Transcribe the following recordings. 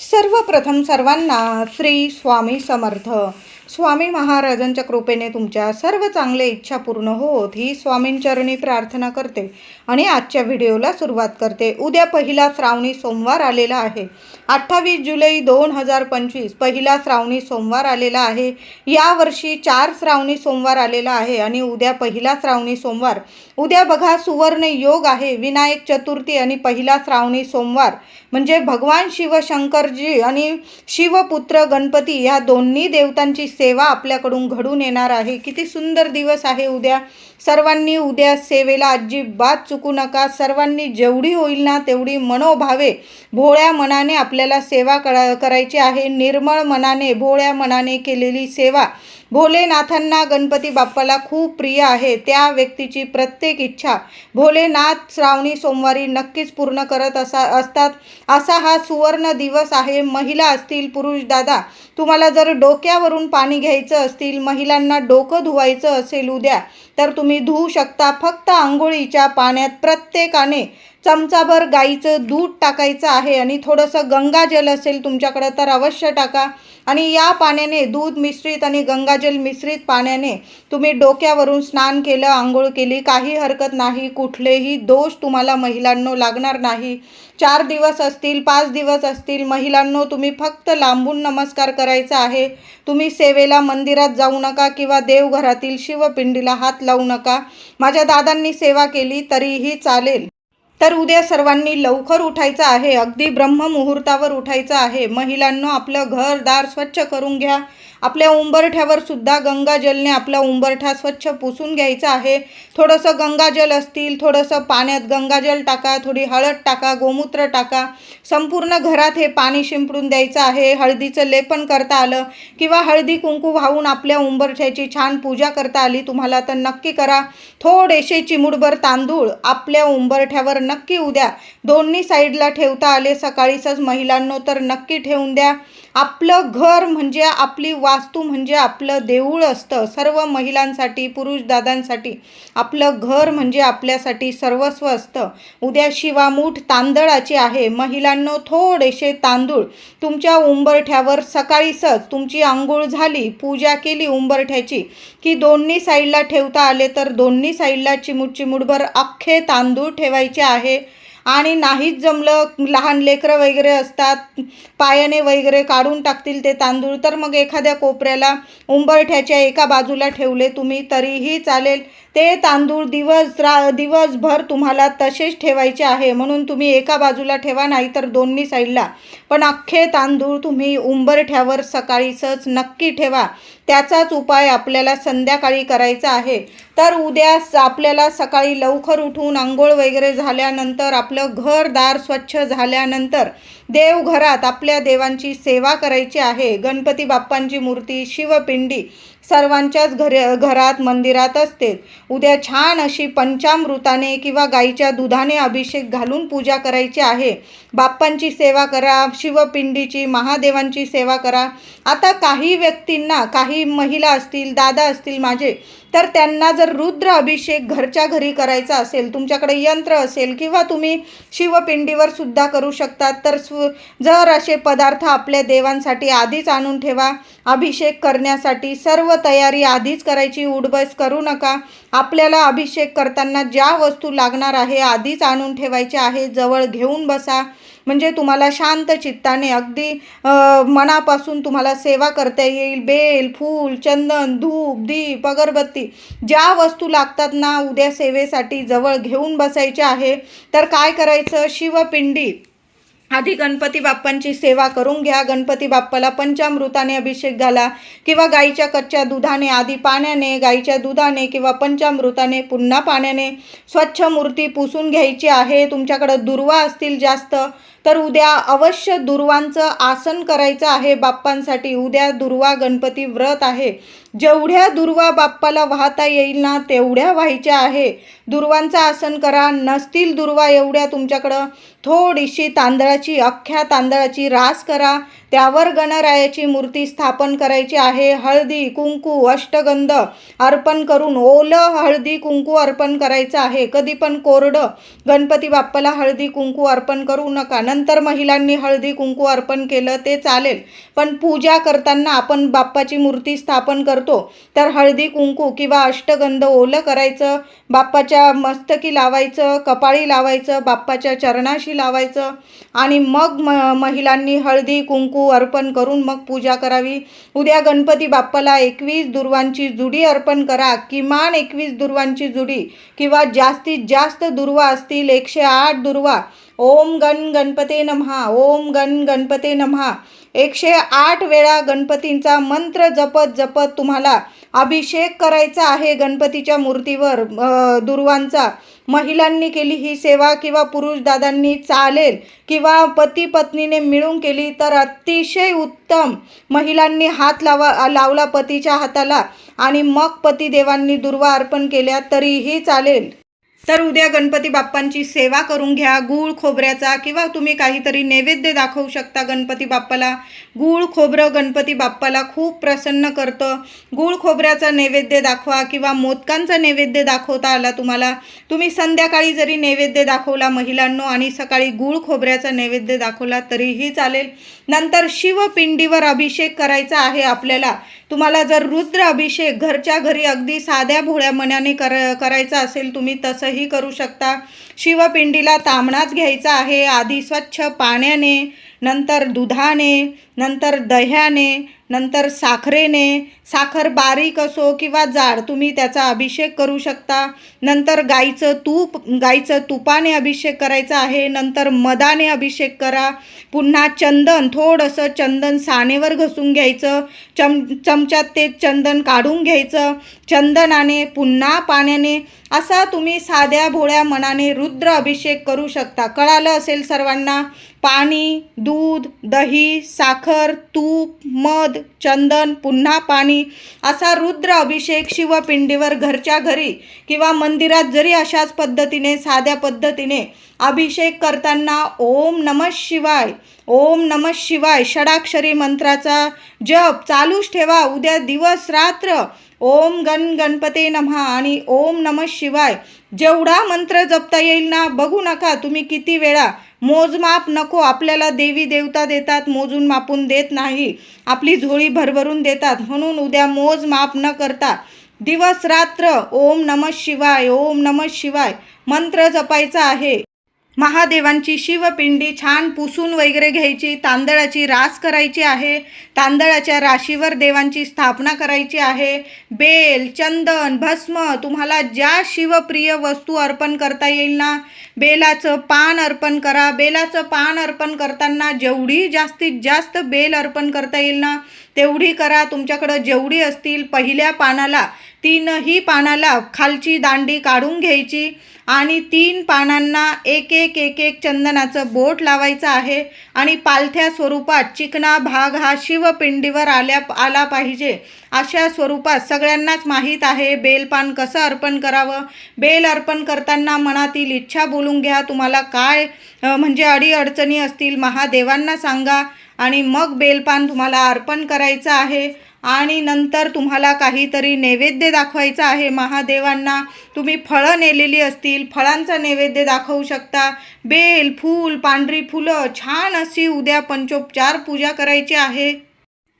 सर्वप्रथम सर्वांना श्री स्वामी समर्थ. स्वामी महाराजांच्या कृपेने तुमच्या सर्व चांगल्या इच्छा पूर्ण होत ही स्वामींचरणी प्रार्थना करते आणि आजच्या व्हिडिओला सुरुवात करते. उद्या पहिला श्रावणी सोमवार आलेला आहे. अठ्ठावीस जुलै दोन हजार पंचवीस पहिला श्रावणी सोमवार आलेला आहे. यावर्षी चार श्रावणी सोमवार आलेला आहे आणि उद्या पहिला श्रावणी सोमवार. उद्या बघा सुवर्ण योग आहे. विनायक चतुर्थी आणि पहिला श्रावणी सोमवार. म्हणजे भगवान शिवशंकरजी आणि शिवपुत्र गणपती या दोन्ही देवतांची सेवा आपल्याकडून घडून येणार आहे. किती सुंदर दिवस आहे उद्या. सर्वांनी उद्या सेवेला अजिबात चुकू नका. सर्वांनी जेवढी होईल ना तेवढी मनोभावे भोळ्या मनाने आपल्याला सेवा करा करायची आहे. निर्मळ मनाने भोळ्या मनाने केलेली सेवा. भोलेनाथांना गणपती बाप्पाला खूप प्रिय आहे. त्या व्यक्तीची प्रत्येक इच्छा. भोलेनाथ श्रावणी सोमवारी नक्कीच पूर्ण करत असा असतात. असा हा सुवर्ण दिवस आहे. महिला असतील पुरुष दादा तुम्हाला जर डोक्यावरून पाणी घ्यायचं असतील महिलांना डोकं धुवायचं असेल उद्या तर तुम्ही धुवू शकता फक्त आंघोळीच्या पाण्यात प्रत्येकाने चमचाभर गाईचं दूध टाकायचं आहे आणि थोडंसं गंगाजल असेल तुमच्याकडं तर अवश्य टाका. आणि या पाण्याने दूध मिश्रित आणि गंगाजल मिश्रित पाण्याने तुम्ही डोक्यावरून स्नान केलं आंघोळ केली काही हरकत नाही कुठलेही दोष तुम्हाला महिलांनो लागणार नाही. चार दिवस असतील पाच दिवस असतील महिलांनो तुम्ही फक्त लांबून नमस्कार करायचा आहे. तुम्ही सेवेला मंदिरात जाऊ नका किंवा देवघरातील शिवपिंडीला हात लावू नका. माझ्या दादांनी सेवा केली तरीही चालेल. तर उद्या सर्वांनी लवकर उठायचं आहे. अगदी ब्रह्ममुहूर्तावर उठायचं आहे. महिलांनो आपलं घर दार स्वच्छ करून घ्या. आपल्या उंबरठ्यावर सुद्धा गंगाजलने आपला उंबरठा स्वच्छ पुसून घ्यायचा आहे. थोडंसं गंगाजल असतील थोडंसं पाण्यात गंगाजल टाका थोडी हळद टाका गोमूत्र टाका. संपूर्ण घरात हे पाणी शिंपडून द्यायचं आहे. हळदीचं लेपन करता आलं किंवा हळदी कुंकू वाहून आपल्या उंबरठ्याची छान पूजा करता आली तुम्हाला तर नक्की करा. थोडेसे चिमुडभर तांदूळ आपल्या उंबरठ्यावर नक्की उद्या दोन्ही साईडला ठेवता आले. सकाळीच महिलांनो तर नक्की ठेवून द्या. आपलं घर म्हणजे आपली वास्तू म्हणजे आपलं देऊळ असतं. सर्व महिलांसाठी पुरुष दादांसाठी आपलं घर म्हणजे आपल्यासाठी सर्वस्व असतं. उद्या शिवामूठ तांदळाची आहे. महिलांनो थोडेसे तांदूळ तुमच्या उंबरठ्यावर सकाळीसच तुमची आंघोळ झाली पूजा केली उंबरठ्याची की दोन्ही साईडला ठेवता आले तर दोन्ही साईडला चिमूट चिमूटभर अख्खे तांदूळ ठेवायचे आहे. आणि नाहीच जमलं लहान लेकरं वगैरे असतात पायाने वगैरे काढून टाकतील ते तांदूळ तर मग एखाद्या कोपऱ्याला उंबरठ्याच्या एका बाजूला ठेवले तुम्ही तरीही चालेल. ते तांदूळ दिवस रा दिवसभर तुम्हाला तसेच ठेवायचे आहे. म्हणून तुम्ही एका बाजूला ठेवा नाही तर दोन्ही साईडला. पण अख्खे तांदूळ तुम्ही उंबरठ्यावर सकाळीच नक्की ठेवा. त्याचाच उपाय आपल्याला संध्याकाळी करायचा आहे. तर उद्या आपल्याला सकाळी लवकर उठून आंघोळ वगैरे झाल्यानंतर आपलं घरदार स्वच्छ झाल्यानंतर देवघरात आपल्या देवांची सेवा करायची आहे. गणपती बाप्पांची मूर्ती शिवपिंडी सर्वांच्याच घर घरात मंदिरात असते उद्या छान अशी पंचामृताने किंवा गाईच्या दुधाने अभिषेक घालून पूजा करायची आहे. बाप्पांची सेवा करा शिवपिंडीची महादेवांची सेवा करा. आता काही व्यक्तींना काही महिला असतील दादा असतील माझे तर त्यांना जर रुद्र अभिषेक घरच्या घरी करायचा असेल तुमच्याकडे यंत्र असेल किंवा तुम्ही शिवपिंडीवर सुद्धा करू शकतात तर स्व जर असे पदार्थ आपल्या देवांसाठी आधीच आणून ठेवा. अभिषेक करण्यासाठी सर्व तयारी आधीच करायची उडबस करू नका. आपल्याला अभिषेक करताना ज्या वस्तू लागणार आहे आधीच आणून ठेवायच्या आहे जवळ घेऊन बसा. म्हणजे तुम्हाला शांत चित्ताने अगदी मनापासून तुम्हाला सेवा करता येईल. बेल फूल चंदन धूप दीप अगरबत्ती ज्या वस्तू लागतात ना उद्या सेवेसाठी जवळ घेऊन बसायचे आहे तर काय करायचं? शिवपिंडी. आधी गणपती बाप्पांची सेवा करून घ्या. गणपती बाप्पाला पंचामृताने अभिषेक घाला किंवा गाईच्या कच्च्या दुधाने आधी पाण्याने गाईच्या दुधाने किंवा पंचामृताने पुन्हा पाण्याने स्वच्छ मूर्ती पुसून घ्यायची आहे. तुमच्याकडं दुर्वा असतील जास्त तर उद्या अवश्य दुर्वांचं आसन करायचं आहे. बाप्पांसाठी उद्या दुर्वा गणपती व्रत आहे. जेवढ्या दुर्वा बाप्पाला वाहता येईल ना तेवढ्या व्हायच्या आहे. दुर्वांचं आसन करा. नसतील दुर्वा एवढ्या तुमच्याकडं. थोडीशी तांदळाची अख्ख्या तांदळाची रास करा. त्यावर गणरायाची मूर्ती स्थापन करायची आहे. हळदी कुंकू अष्टगंध अर्पण करून ओलं हळदी कुंकू अर्पण करायचं आहे. कधी पण कोरडं गणपती बाप्पाला हळदी कुंकू अर्पण करू नका. नंतर महिलांनी हळदी कुंकू अर्पण केलं ते चालेल. पण पूजा करताना आपण बाप्पाची मूर्ती स्थापन करतो तर हळदी कुंकू किंवा अष्टगंध ओलं करायचं बाप्पाच्या मस्तकी लावायचं कपाळी लावायचं बाप्पाच्या चरणाशी लावायचं आणि मग म महिलांनी हळदी कुंकू अर्पण करून मग पूजा करावी. उद्या गणपती बाप्पाला एकवीस दुर्वांची जुडी अर्पण करा. किमान एकवीस दुर्वांची जुडी किंवा जास्तीत जास्त दुर्वा असतील एकशे आठ दुर्वा. ओम गण गणपते नमहा. ओम गण गणपते नमहा. एकशे आठ वेळा गणपतींचा मंत्र जपत जपत तुम्हाला अभिषेक करायचा आहे गणपतीच्या मूर्तीवर दुर्वांचा. महिलांनी केली ही सेवा किंवा पुरुष दादांनी चालेल किंवा पती पत्नीने मिळून केली तर अतिशय उत्तम. महिलांनी हात लावा लावला पतीच्या हाताला आणि मग पतिदेवांनी दुर्वा अर्पण केल्या तरीही चालेल. तर उद्या गणपती बाप्पांची सेवा करून घ्या. गूळ खोबऱ्याचा किंवा तुम्ही काहीतरी नैवेद्य दाखवू शकता गणपती बाप्पाला. गूळ खोबरं गणपती बाप्पाला खूप प्रसन्न करतं. गूळ खोबऱ्याचा नैवेद्य दाखवा किंवा मोदकांचा नैवेद्य दाखवता आला तुम्हाला. तुम्ही संध्याकाळी जरी नैवेद्य दाखवला महिलांनो आणि सकाळी गूळ खोबऱ्याचा नैवेद्य दाखवला तरीही चालेल. नंतर शिवपिंडीवर अभिषेक करायचा आहे आपल्याला. तुम्हाला जर रुद्र अभिषेक घरच्या घरी अगदी साध्या भोळ्या मनाने कर करायचा असेल तुम्ही तसं असंही करू शकता. शिवपिंडीला तांबणाच घ्यायचा आहे. आधी स्वच्छ पाण्याने नंतर दुधाने नंतर दह्याने नंतर साखरेने. साखर बारीक असो किंवा जाड तुम्ही त्याचा अभिषेक करू शकता. नंतर गाईचं तूप गाईचं तुपाने अभिषेक करायचा आहे. नंतर मदाने अभिषेक करा. पुन्हा चंदन थोडंसं चंदन सानेवर घसून घ्यायचं. चम चमच्यात ते चंदन काढून घ्यायचं. चंदनाने पुन्हा पाण्याने. असा तुम्ही साध्या भोळ्या मनाने रुद्र अभिषेक करू शकता. कळालं असेल सर्वांना? पाणी दूध दही साखर तूप मध चंदन पुन्हा पाणी असा रुद्र अभिषेक शिवपिंडीवर घरच्या घरी किंवा मंदिरात जरी अशाच पद्धतीने साध्या पद्धतीने अभिषेक करताना ओम नमः शिवाय ओम नमः शिवाय षडाक्षरी मंत्राचा जप चालूच ठेवा. उद्या दिवस रात्र ओम गण गणपते नमहा आणि ओम नमः शिवाय जेवढा मंत्र जपता येईल ना बघू नका. तुम्ही किती वेळा मोजमाप नको आपल्याला देवी देवता देतात मोजून मापून देत नाही आपली झोळी भरभरून देतात म्हणून उद्या मोजमाप न करता दिवस रात्र ओम नमः शिवाय ओम नमः शिवाय मंत्र जपायचा आहे. महादेवांची शिवपिंडी छान पुसून वगैरे घ्यायची तांदळाची रास करायची आहे. तांदळाच्या राशीवर देवांची स्थापना करायची आहे. बेल चंदन भस्म तुम्हाला ज्या शिवप्रिय वस्तू अर्पण करता येईल ना बेलाचं पान अर्पण करा. बेलाचं पान अर्पण करताना जेवढी जास्तीत जास्त बेल अर्पण करता येईल ना तेवढी करा. तुमच्याकडं जेवढी असतील पहिल्या पानाला तीनही पानाला खालची दांडी काढून घ्यायची आणि तीन पानांना एक एक एक एक चंदनाचं बोट लावायचं आहे आणि पालथ्या स्वरूपात चिकना भाग हा शिवपिंडीवर आल्या आला पाहिजे. अशा स्वरूपात सगळ्यांनाच माहीत आहे बेलपान कसं अर्पण करावं. बेल अर्पण करताना मनातील इच्छा बोलून घ्या. तुम्हाला काय म्हणजे अडीअडचणी असतील महादेवांना सांगा. आणि मग बेलपान तुम्हाला अर्पण करायचं आहे. आणि नंतर तुम्हाला काहीतरी नैवेद्य दाखवायचं आहे महादेवांना. तुम्ही फळं नेलेली असतील फळांचा नैवेद्य दाखवू शकता. बेल फूल पांढरी फुलं छान अशी उद्या पंचोपचार पूजा करायची आहे.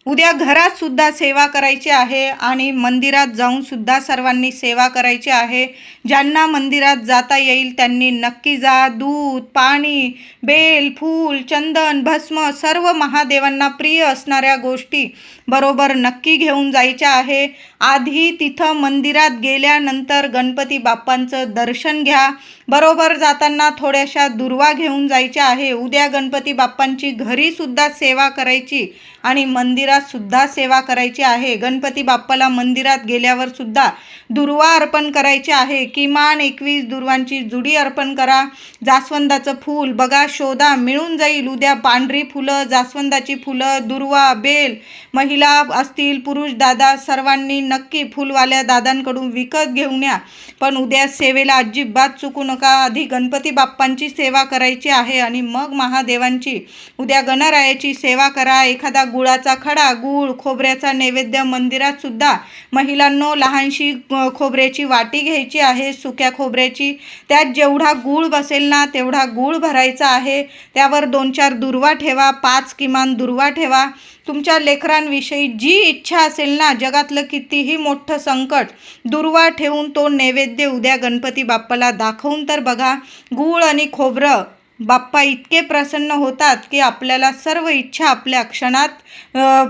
उद्या घरात सुद्धा सेवा करायची आहे आणि मंदिरात जाऊन सुद्धा सर्वांनी सेवा करायची आहे. ज्यांना मंदिरात जाता येईल त्यांनी नक्की जा. दूध पाणी बेल फूल चंदन भस्म सर्व महादेवांना प्रिय असणाऱ्या गोष्टी बरोबर नक्की घेऊन जायच्या आहे. आधी तिथं मंदिरात गेल्यानंतर गणपती बाप्पांचं दर्शन घ्या. बरोबर जाताना थोड्याशा दुर्वा घेऊन जायच्या आहे. उद्या गणपती बाप्पांची घरीसुद्धा सेवा करायची आणि मंदिरात सुद्धा सेवा करायची आहे. गणपती बाप्पाला मंदिरात गेल्यावर सुद्धा दुर्वा अर्पण करायचे आहे. किमान एकवीस दुर्वांची जुडी अर्पण करा. जास्वंदाचं फूल बघा शोधा. मिळून जाईल उद्या पांढरी फुलं जास्वंदाची फुलं दुर्वा बेल. महिला असतील पुरुष दादा सर्वांनी नक्की फुलवाल्या दादांकडून विकत घेऊन या. पण उद्या सेवेला अजिबात चुकू नका. आधी गणपती बाप्पांची सेवा करायची आहे आणि मग महादेवांची. उद्या गणरायाची सेवा करा. एखादा गुळाचा खडा गुळ खोबऱ्याचा नैवेद्य मंदिरात सुद्धा महिलांनो लहानशी खोबऱ्याची वाटी घ्यायची आहे. सुक्या खोबऱ्याची त्यात जेवढा गूळ बसेल ना तेवढा गूळ भरायचा आहे. त्यावर दोन चार दुर्वा ठेवा पाच किमान दुर्वा ठेवा. तुमच्या लेकरांविषयी जी इच्छा असेल ना जगातलं कितीही मोठं संकट दुर्वा ठेवून तो नैवेद्य उद्या गणपती बाप्पाला दाखवून तर बघा गूळ आणि खोबरं बाप्पा इतके प्रसन्न होतात की आपल्याला सर्व इच्छा आपल्या क्षणात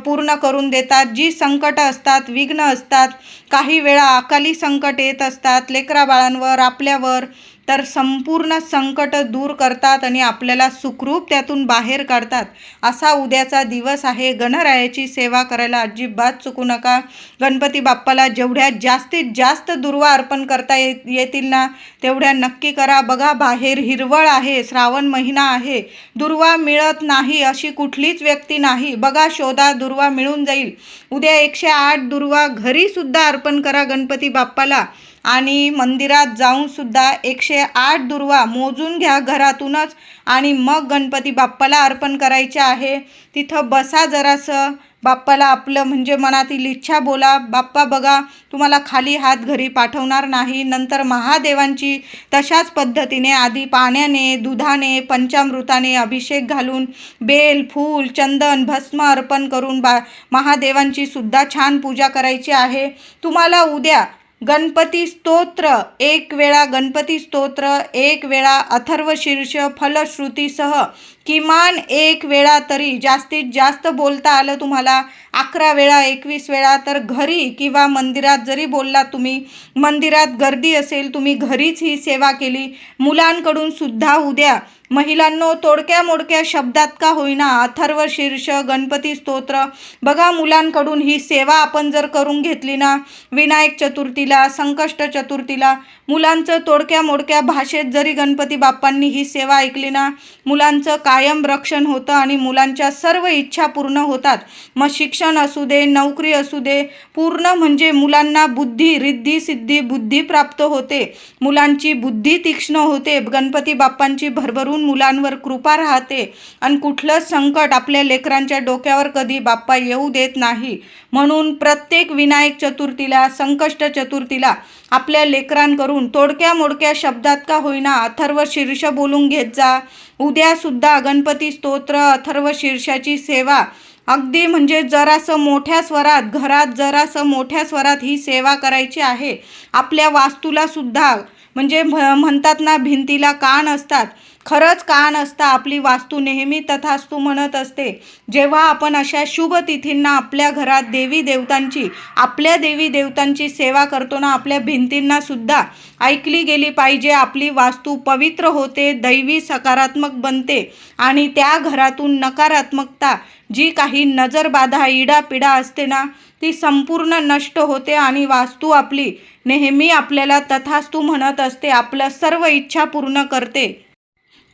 पूर्ण करून देतात. जी संकट असतात विघ्न असतात काही वेळा अकाली संकट येत असतात. लेकराबाळांवर आपल्यावर तर संपूर्ण संकट दूर करतात आणि आपल्याला सुखरूप त्यातून बाहेर काढतात. असा उद्याचा दिवस आहे. गणरायाची सेवा करायला अजिबात चुकू नका. गणपती बाप्पाला जेवढ्या जास्तीत जास्त दुर्वा अर्पण करता ये येतील ना तेवढ्या नक्की करा. बघा बाहेर हिरवळ आहे. श्रावण महिना आहे. दुर्वा मिळत नाही अशी कुठलीच व्यक्ती नाही. बघा शोधा दुर्वा मिळून जाईल. उद्या एकशे आठ दुर्वा घरीसुद्धा अर्पण करा गणपती बाप्पाला. आणि मंदिरात जाऊन सुद्धा एकशे आठ दुर्वा मोजून घ्या घरातूनच आणि मग गणपती बाप्पाला अर्पण करायचे आहे. तिथं बसा जरासं. बाप्पाला आपलं म्हणजे मनातील इच्छा बोला. बाप्पा बघा तुम्हाला खाली हात घरी पाठवणार नाही. नंतर महादेवांची तशाच पद्धतीने आधी पाण्याने दुधाने पंचामृताने अभिषेक घालून बेल फूल चंदन भस्म अर्पण करून बा महादेवांची सुद्धा छान पूजा करायची आहे. तुम्हाला उद्या गणपती स्तोत्र. एक वेळा गणपती स्तोत्र एक वेळा अथर्वशीर्ष फलश्रुतीसह किमान एक वेळा तरी जास्तीत जास्त बोलता आलं तुम्हाला अकरा वेळा एकवीस वेळा तर घरी किंवा मंदिरात जरी बोललात तुम्ही मंदिरात गर्दी असेल तुम्ही घरीच ही सेवा केली मुलांकडून सुद्धा उद्या महिलांनो तोडक्या मोडक्या शब्दात का होईना अथर्व शीर्ष गणपती स्तोत्र बघा मुलांकडून ही सेवा आपण जर करून घेतली ना विनायक चतुर्थीला संकष्ट चतुर्थीला मुलांचं तोडक्या मोडक्या भाषेत जरी गणपती बाप्पांनी ही सेवा ऐकली ना मुलांचं कायम रक्षण होतं आणि मुलांच्या सर्व इच्छा पूर्ण होतात. मग शिक्षण असू दे नोकरी असू दे पूर्ण म्हणजे मुलांना बुद्धी रिद्धी सिद्धी बुद्धी प्राप्त होते. मुलांची बुद्धी तीक्ष्ण होते. गणपती बाप्पांची भरभरून मुलांवर कृपा राहते. आणि कुठलंच संकट आपल्या लेकरांच्या डोक्यावर कधी बाप्पा येऊ देत नाही. म्हणून प्रत्येक विनायक चतुर्थीला संकष्ट चतुर्थीला आपल्या लेकरांकडून तोडक्या मोडक्या शब्दात का होईना अथर्व शीर्ष बोलून घेत जा. उद्यासुद्धा गणपती स्तोत्र अथर्व शीर्षाची सेवा. अगदी म्हणजे जरासं मोठ्या स्वरात घरात जरासं मोठ्या स्वरात ही सेवा करायची आहे. आपल्या वास्तूला सुद्धा म्हणजे म्ह- म्हणतात ना भिंतीला कान असतात. खरंच का नसता आपली वास्तू नेहमी तथास्तू म्हणत असते. जेव्हा आपण अशा शुभ तिथींना आपल्या घरात देवी देवतांची आपल्या देवी देवतांची सेवा करतो ना आपल्या भिंतींना सुद्धा ऐकली गेली पाहिजे. आपली वास्तू पवित्र होते दैवी सकारात्मक बनते आणि त्या घरातून नकारात्मकता जी काही नजरबाधा इडापिडा असते ना ती संपूर्ण नष्ट होते आणि वास्तू आपली नेहमी आपल्याला तथास्तू म्हणत असते. आपल्या सर्व इच्छा पूर्ण करते.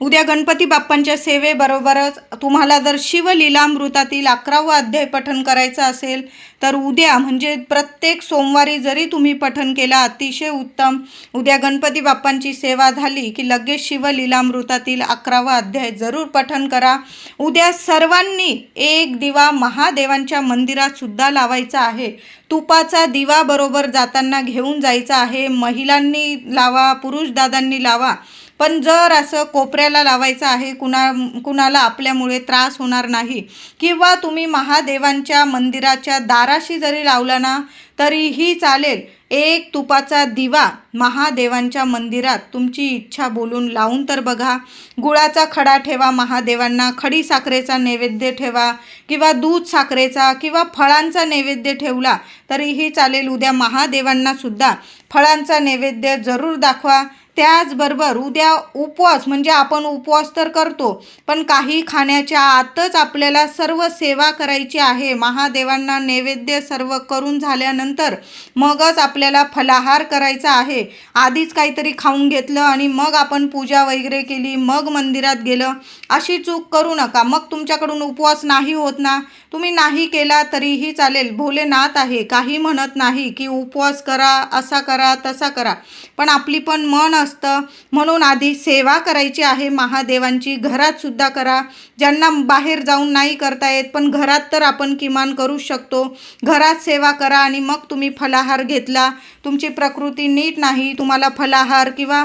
उद्या गणपती बाप्पांच्या सेवेबरोबरच तुम्हाला जर शिवलीलामृतातील अकरावा अध्याय पठन करायचं असेल तर उद्या म्हणजे प्रत्येक सोमवारी जरी तुम्ही पठन केला अतिशय उत्तम. उद्या गणपती बाप्पांची सेवा झाली की लगेच शिवलीलामृतातील अकरावा अध्याय जरूर पठन करा. उद्या सर्वांनी एक दिवा महादेवांच्या मंदिरात सुद्धा लावायचा आहे. तुपाचा दिवा बरोबर जाताना घेऊन जायचा आहे. महिलांनी लावा पुरुष दादांनी लावा. पण जर असं कोपऱ्याला लावायचं आहे कुणा कुणाला आपल्यामुळे त्रास होणार नाही किंवा तुम्ही महादेवांच्या मंदिराच्या दाराशी जरी लावला ना तरीही चालेल. एक तुपाचा दिवा महादेवांच्या मंदिरात तुमची इच्छा बोलून लावून तर बघा. गुळाचा खडा ठेवा महादेवांना खडी साखरेचा नैवेद्य ठेवा किंवा दूध साखरेचा किंवा फळांचा नैवेद्य ठेवला तरीही चालेल. उद्या महादेवांना सुद्धा फळांचा नैवेद्य जरूर दाखवा. त्याचबरोबर उद्या उपवास म्हणजे आपण उपवास तर करतो पण काही खाण्याच्या आतच आपल्याला सर्व सेवा करायची आहे. महादेवांना नैवेद्य सर्व करून झाल्यानंतर मगच आपल्याला फलाहार करायचा आहे. आधीच काहीतरी खाऊन घेतलं आणि मग आपण पूजा वगैरे केली मग मंदिरात गेलं अशी चूक करू नका. मग तुमच्याकडून उपवास नाही होत ना? तुम्ही नाही केला तरीही चालेल. भोलेनाथ आहे. काही म्हणत नाही की उपवास करा असा करा तसा करा. पण आपली पण मन असतं. म्हणून आधी सेवा करायची आहे. महादेवांची घरात सुद्धा करा. ज्यांना बाहेर जाऊन नाही करता येत पण घरात तर आपण किमान करू शकतो. घरात सेवा करा आणि मग तुम्ही फलाहार घेतला. तुमची प्रकृती नीट नाही. तुम्हाला फलाहार किंवा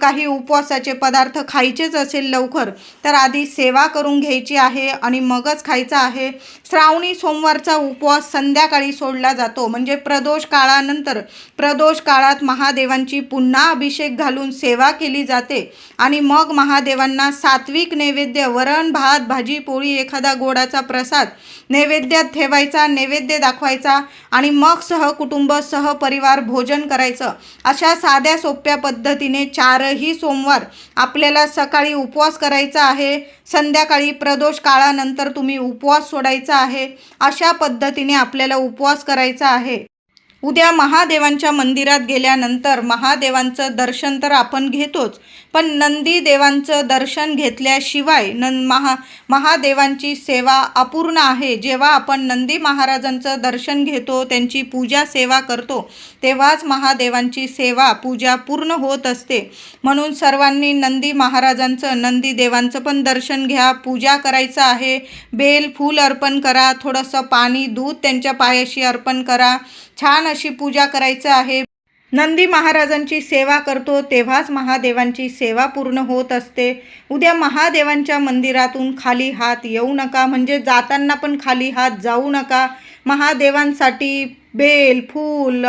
काही उपवासाचे पदार्थ खायचेच असेल लवकर तर आधी सेवा करून घ्यायची आहे आणि मगच खायचं आहे. श्रावणी सोमवारचा उपवास संध्याकाळी सोडला जातो. म्हणजे प्रदोष काळानंतर. प्रदोष काळात महादेवांची पुन्हा अभिषेक घालून सेवा केली जाते. आणि मग महादेवांना सात्विक नैवेद्य वरण भात भाजी पोळी एखादा गोडाचा प्रसाद नैवेद्यात ठेवायचा नैवेद्य दाखवायचा आणि मग सहकुटुंब सहपरिवार भोजन करायचं. अशा साध्या सोप्या पद्धतीने चारही सोमवार आपल्याला सकाळी उपवास करायचा आहे. संध्याकाळी प्रदोष काळानंतर तुम्ही उपवास सोडायचा आहे. अशा पद्धतीने आपल्याला उपवास करायचा आहे. उद्या महादेवांच्या मंदिरात गेल्यानंतर महादेवांचं दर्शन तर आपण घेतोच पण नंदी देवांचं दर्शन घेतल्याशिवाय नं महा महादेवांची सेवा अपूर्ण आहे. जेव्हा आपण नंदी महाराजांचं दर्शन घेतो त्यांची पूजा सेवा करतो तेव्हाच महादेवांची सेवा पूजा पूर्ण होत असते. म्हणून सर्वांनी नंदी महाराजांचं नंदी देवांचं पण दर्शन घ्या पूजा करायचं आहे. बेल फूल अर्पण करा थोडंसं पाणी दूध त्यांच्या पायाशी अर्पण करा. छान अशी पूजा करायचं आहे. नंदी महाराजांची सेवा करतो तेव्हाच महादेवांची सेवा पूर्ण होत असते. उद्या महादेवांच्या मंदिरातून खाली हात येऊ नका म्हणजे जाताना पण खाली हात जाऊ नका. महादेवांसाठी बेल फूल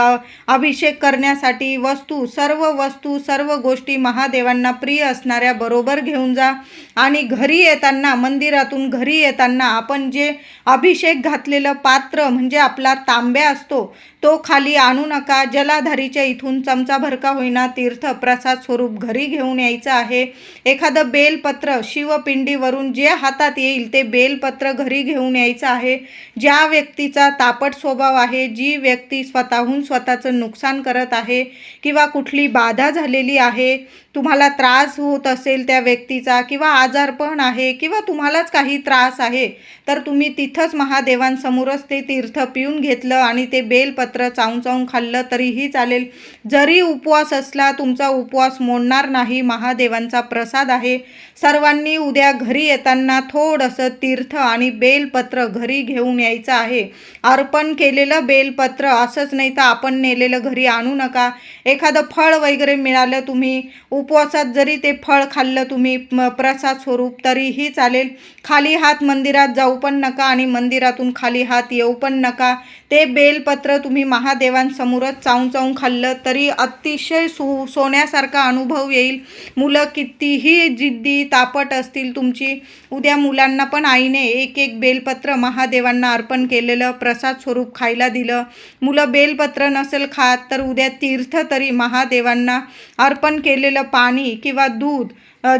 अभिषेक करण्यासाठी वस्तू सर्व वस्तू सर्व गोष्टी महादेवांना प्रिय असणाऱ्या बरोबर घेऊन जा. आणि घरी येताना मंदिरातून घरी येताना आपण जे अभिषेक घातलेलं पात्र म्हणजे आपला तांब्या असतो तो खाली आणू नका. जलाधारीच्या इथून चमचा भरका होईना तीर्थ प्रसाद स्वरूप घरी घेऊन यायचं आहे. एखादं बेलपत्र शिवपिंडीवरून जे हातात येईल ते बेलपत्र घरी घेऊन यायचं आहे. ज्या व्यक्तीचा तापट स्वभाव आहे जी व्यक्ती स्वतःहून स्वतःचं नुकसान करत आहे किंवा कुठली बाधा झालेली आहे तुम्हाला त्रास होत असेल त्या व्यक्तीचा किंवा आजारपण आहे किंवा तुम्हालाच काही त्रास आहे तर तुम्ही तिथंच महादेवांसमोरच ते तीर्थ पिऊन घेतलं आणि ते बेलपत्र चावून चावून खाल्लं तरीही चालेल. जरी उपवास असला तुमचा उपवास मोडणार नाही महादेवांचा प्रसाद आहे. सर्वांनी उद्या घरी येताना थोडंसं तीर्थ आणि बेलपत्र घरी घेऊन यायचं आहे. अर्पण केलेलं बेलपत्र असंच नाही तर आपण नेलेलं घरी आणू नका. एखादं फळ वगैरे मिळालं तुम्ही उपवासात जरी ते फळ खाल्लं तुम्ही प्रसाद स्वरूप तरीही चालेल. खाली हात मंदिरात जाऊ पण नका आणि मंदिरातून खाली हात येऊ पण नका. ते बेलपत्र तुम्ही महादेवांसमोरच चावून चावून खाल्लं तरी अतिशय सो सोन्यासारखा अनुभव येईल. मुलं कितीही जिद्दी तापट असतील तुमची उद्या मुलांना पण आईने एक एक बेलपत्र महादेवांना अर्पण केलेलं प्रसाद स्वरूप खायला दिलं. मुलं बेलपत्र नसेल खात तर उद्या तीर्थ तरी महादेवांना अर्पण केलेलं पाणी किंवा दूध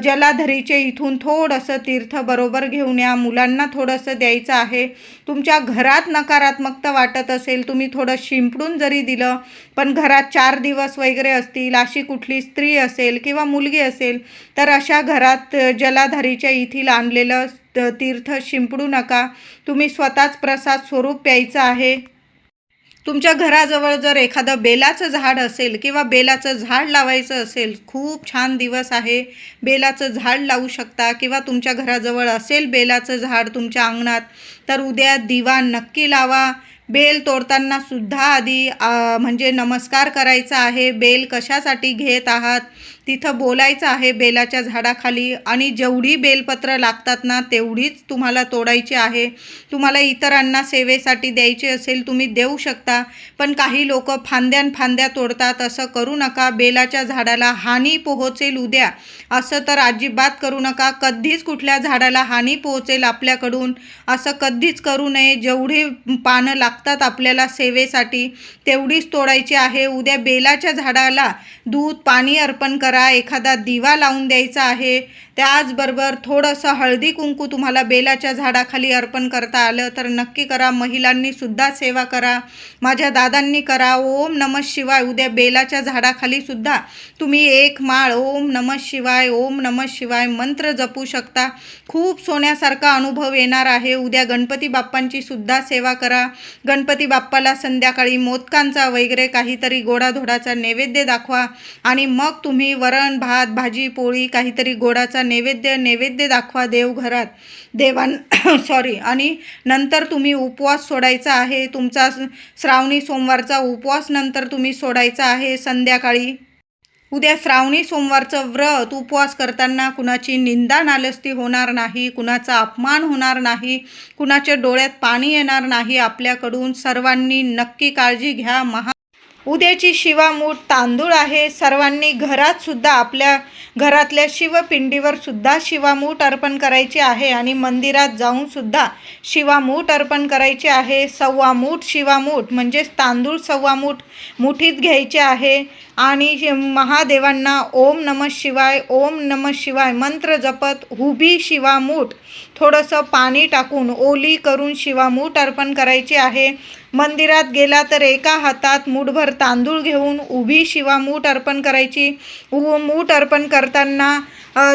जलाधरीचे इथून थोडंसं तीर्थ बरोबर घेऊन या. मुलांना थोडंसं द्यायचं आहे. तुमच्या घरात नकारात्मकता वाटत असेल तुम्ही थोडं शिंपडून जरी दिलं पण घरात चार दिवस वगैरे असतील अशी कुठली स्त्री असेल किंवा मुलगी असेल तर अशा घरात जलाधरीच्या जलाधारीच्या इथील आणलेलं तीर्थ शिंपडू नका. तुम्ही स्वतःच प्रसाद स्वरूप प्यायचं आहे. तुमच्या घराजवळ जर एखादं बेलाचं झाड असेल किंवा बेलाचं झाड लावायचं असेल खूप छान दिवस आहे. बेलाचं झाड लावू शकता किंवा तुमच्या घराजवळ असेल बेलाचं झाड तुमच्या अंगणात तर उद्या दिवा नक्की लावा. बेल तोडताना सुद्धा आधी म्हणजे नमस्कार करायचा आहे. बेल कशासाठी घेत आहात? तिथं बोलायचं आहे बेलाच्या झाडाखाली आणि जेवढी बेलपत्र लागतात ना तेवढीच तुम्हाला तोडायची आहे. तुम्हाला इतरांना सेवेसाठी द्यायची असेल तुम्ही देऊ शकता पण काही लोक फांद्यान फांद्या तोडतात. असं करू नका बेलाच्या झाडाला हानी पोहोचेल उद्या. असं तर अजिबात करू नका. कधीच कुठल्या झाडाला हानी पोहोचेल आपल्याकडून. असं कधीच करू नये. जेवढी पानं लागतात आपल्याला सेवेसाठी तेवढीच तोडायची आहे. उद्या बेलाच्या झाडाला दूध पाणी अर्पण करा. करा एखादा दिवा लावून द्यायचा आहे त्याचबरोबर थोडंसं हळदी कुंकू तुम्हाला बेलाच्या झाडाखाली अर्पण करता आलं तर नक्की करा. महिलांनी सुद्धा सेवा करा. माझ्या दादांनी करा. ओम नम शिवाय. उद्या बेलाच्या झाडाखाली सुद्धा तुम्ही एक माळ ओम नम शिवाय ओम नम शिवाय मंत्र जपू शकता. खूप सोन्यासारखा अनुभव येणार आहे. उद्या गणपती बाप्पांची सुद्धा सेवा करा. गणपती बाप्पाला संध्याकाळी मोदकांचा वगैरे काहीतरी गोडाधोडाचा नैवेद्य दाखवा आणि मग तुम्ही वरण भात भाजी पोळी काहीतरी गोडाचा नैवेद्य नैवेद्य दाखवा देवघरात देवान सॉरी आणि नंतर तुम्ही उपवास सोडायचा आहे तुमचा श्रावणी सोमवारचा उपवास नंतर तुम्ही सोडायचा आहे संध्याकाळी. उद्या श्रावणी सोमवारचं व्रत उपवास करताना कुणाची निंदा नालस्ती होणार नाही कुणाचा अपमान होणार नाही कुणाच्या डोळ्यात पाणी येणार नाही आपल्याकडून सर्वांनी नक्की काळजी घ्या. महा उद्याची शिवामूठ तांदूळ आहे. सर्वांनी घरात सुद्धा आपल्या घरातल्या शिवपिंडीवर सुद्धा शिवामूठ अर्पण करायची आहे आणि मंदिरात जाऊन सुद्धा शिवामूठ अर्पण करायचे आहे. सव्वा मूठ शिवामूठ म्हणजेच तांदूळ सव्वा मूठ मुठीत घ्यायचे आहे आणि महादेवांना ओम नम शिवाय ओम नम शिवाय मंत्र जपत हुबी शिवामूठ थोडंसं पाणी टाकून ओली करून शिवामूठ अर्पण करायची आहे. मंदिरात गेला तर एका हातात मूठभर तांदूळ घेऊन उभी शिवामूठ अर्पण करायची. उ मूठ अर्पण करताना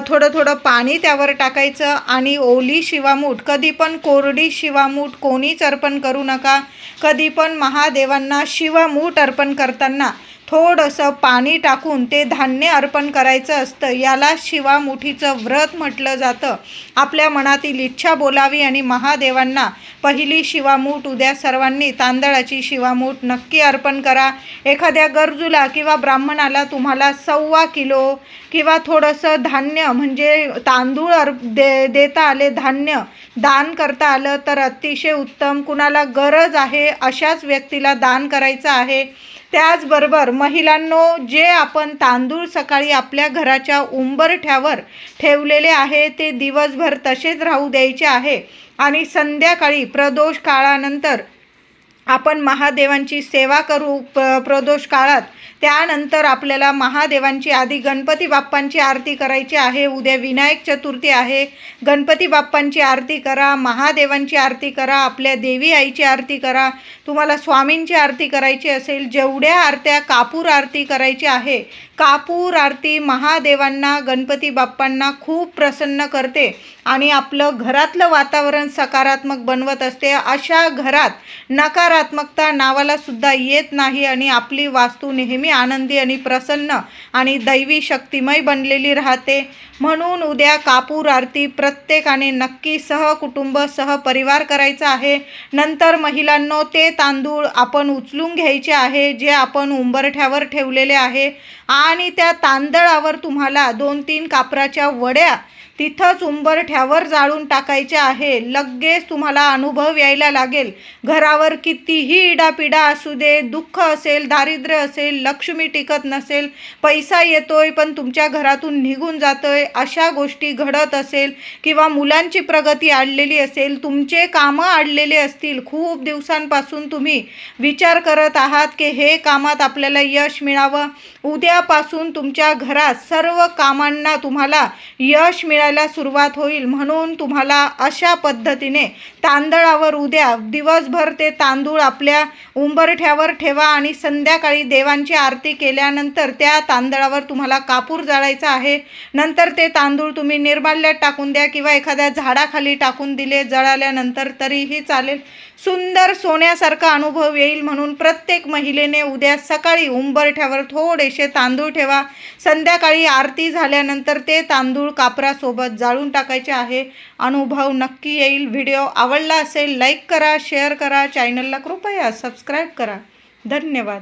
थोडं थोडं पाणी त्यावर टाकायचं आणि ओली शिवामूठ कधी पण कोरडी शिवामूठ कोणीच अर्पण करू नका. कधी पण महादेवांना शिवामूठ अर्पण करताना थोडंसं पाणी टाकून ते धान्य अर्पण करायचं असतं. याला शिवामुठीचं व्रत म्हटलं जातं. आपल्या मनातील इच्छा बोलावी आणि महादेवांना पहिली शिवामूठ उद्या सर्वांनी तांदळाची शिवामूठ नक्की अर्पण करा. एखाद्या गरजूला किंवा ब्राह्मणाला तुम्हाला सव्वा किलो किंवा थोडंसं धान्य म्हणजे तांदूळ अर् दे देता आले धान्य दान करता आलं तर अतिशय उत्तम. कुणाला गरज आहे अशाच व्यक्तीला दान करायचं आहे. त्याचबरोबर महिलांनो जे आपण तांदूळ सकाळी आपल्या घराच्या उंबरठ्यावर ठेवलेले आहे ते दिवसभर तसेच राहू द्यायचे आहे. आणि संध्याकाळी प्रदोष काळानंतर आपण महादेवांची सेवा करू प प्रदोष काळात त्यानंतर आपल्याला महादेवांची आधी गणपती बाप्पांची आरती करायची आहे. उद्या विनायक चतुर्थी आहे. गणपती बाप्पांची आरती करा महादेवांची आरती करा आपल्या देवी आईची आरती करा. तुम्हाला स्वामींची आरती करायची असेल जेवढ्या आरत्या कापूर आरती करायची आहे कापूर आरती महादेवांना गणपती बाप्पांना खूप प्रसन्न करते. आणि आपलं घरातलं वातावरण सकारात्मक बनवत असते अशा घरात नकारात्मकता नावाला सुद्धा येत नाही आणि आपली वास्तू नेहमी आनंदी आणि प्रसन्न आणि दैवी शक्तिमय बनलेली राहते. म्हणून उद्या कापूर आरती प्रत्येकाने नक्की सहकुटुंब सहपरिवार करायचा आहे. नंतर महिलांनो ते तांदूळ आपण उचलून घ्यायचे आहे जे आपण उंबरठ्यावर ठेवलेले आहे. आणि त्या तांदळावर तुम्हाला दोन तीन कापराच्या वड्या तिथंच उंबरठ्यावर जाळून टाकायचे आहे. लगेच तुम्हाला अनुभव यायला लागेल. घरावर कितीही इडापिडा असू दे दुःख असेल दारिद्र्य असेल लक्ष्मी टिकत नसेल पैसा येतोय पण तुमच्या घरातून निघून जातोय अशा गोष्टी घडत असेल किंवा मुलांची प्रगती आडलेली असेल तुमचे कामं आडलेले असतील खूप दिवसांपासून तुम्ही विचार करत आहात की हे कामात आपल्याला यश मिळावं. उद्यापासून तुमच्या घरात सर्व कामांना तुम्हाला यश मिळायला सुरुवात होईल म्हणून तुम्हाला अशा पद्धतीने तांदळावर उद्या दिवसभर ते तांदूळ आपल्या उंबरठ्यावर ठेवा आणि संध्याकाळी देवांची आरती केल्यानंतर त्या तांदळावर तुम्हाला कापूर जाळायचा आहे. नंतर ते तांदूळ तुम्ही निर्माल्यात टाकून द्या किंवा एखाद्या झाडाखाली टाकून दिले जळाल्यानंतर तरीही चालेल. सुंदर सोन्यासारखा अनुभव येईल म्हणून प्रत्येक महिलेने उद्या सकाळी उंबरठ्यावर थोडेसे तांदूळ ठेवा. संध्याकाळी आरती झाल्यानंतर ते तांदूळ कापरासोबत जाळून टाकायचे आहे. अनुभव नक्की येईल. व्हिडिओ आवडला असेल लाईक करा शेअर करा. चॅनलला कृपया सबस्क्राईब करा. धन्यवाद.